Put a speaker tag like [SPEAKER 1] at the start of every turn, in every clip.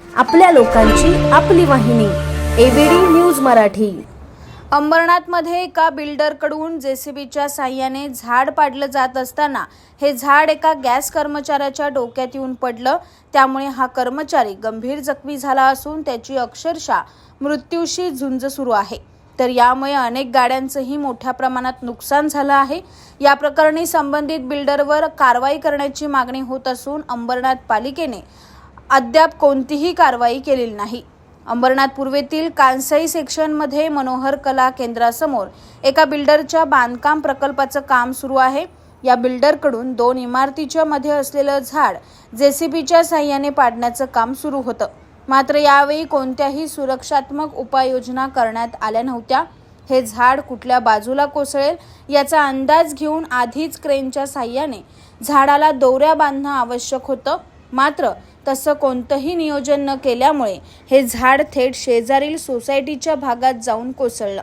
[SPEAKER 1] आपल्या लोकांची आपली वाहिनी एबीडी न्यूज मराठी.
[SPEAKER 2] अंबरनाथमध्ये एका बिल्डरकडून जेसीबीच्या साह्याने झाड पाडलं जात असताना हे झाड एका गॅस कर्मचाऱ्याच्या डोक्यात येऊन पडलं. त्यामुळे हा कर्मचारी गंभीर जखमी झाला असून त्याची अक्षरशः मृत्यूशी झुंज सुरू आहे. तर यामुळे अनेक गाड्यांचंही मोठ्या प्रमाणात नुकसान झालं आहे. या प्रकरणी संबंधित बिल्डरवर कारवाई करण्याची मागणी होत असून अंबरनाथ पालिकेने अद्याप कोणतीही कारवाई केलेली नाही. अंबरनाथ पूर्वेतील कांसई सेक्शनमध्ये मनोहर कला केंद्रासमोर एका बिल्डरच्या बांधकाम प्रकल्पाचं काम सुरू आहे. या बिल्डरकडून दोन इमारतीच्या मध्ये असलेलं झाड जेसीबीच्या साह्याने पाडण्याचं काम सुरू होतं. मात्र यावेळी कोणत्याही सुरक्षात्मक उपाययोजना करण्यात आल्या नव्हत्या. हे झाड कुठल्या बाजूला कोसळेल याचा अंदाज घेऊन आधीच क्रेनच्या साह्याने झाडाला दोऱ्या बांधणं आवश्यक होतं. मात्र तसं कोणतंही नियोजन न केल्यामुळे हे झाड थेट शेजारील सोसायटीच्या भागात जाऊन कोसळलं.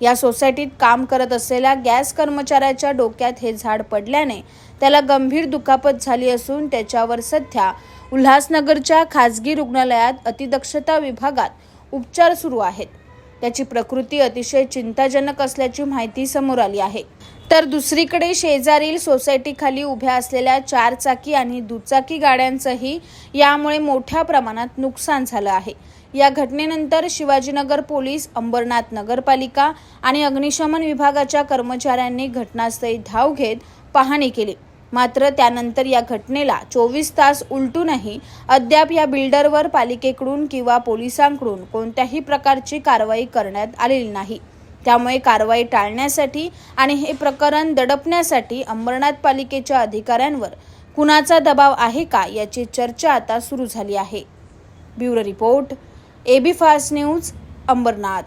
[SPEAKER 2] या सोसायटीत काम करत असलेल्या गॅस कर्मचाऱ्याच्या डोक्यात हे झाड पडल्याने त्याला गंभीर दुखापत झाली असून त्याच्यावर सध्या उल्हासनगरच्या खासगी रुग्णालयात अतिदक्षता विभागात उपचार सुरू आहेत. त्याची प्रकृती अतिशय चिंताजनक असल्याची माहिती समोर आली आहे. तर दुसरीकडे शेजारील सोसायटीखाली उभ्या असलेल्या चारचाकी आणि दुचाकी गाड्यांचंही यामुळे मोठ्या प्रमाणात नुकसान झालं आहे. या घटनेनंतर शिवाजीनगर पोलीस अंबरनाथ नगरपालिका आणि अग्निशमन विभागाच्या कर्मचाऱ्यांनी घटनास्थळी धाव घेत पाहणी केली. मात्र त्यानंतर या घटनेला चोवीस तास उलटूनही अद्याप या बिल्डरवर पालिकेकडून किंवा पोलिसांकडून कोणत्याही प्रकारची कारवाई करण्यात आलेली नाही. त्यामुळे कारवाई टाळण्यासाठी आणि हे प्रकरण दडपण्यासाठी अंबरनाथ पालिकेच्या अधिकाऱ्यांवर कुणाचा दबाव आहे का याची चर्चा आता सुरू झाली आहे. Bureau report AB fast news Ambernath.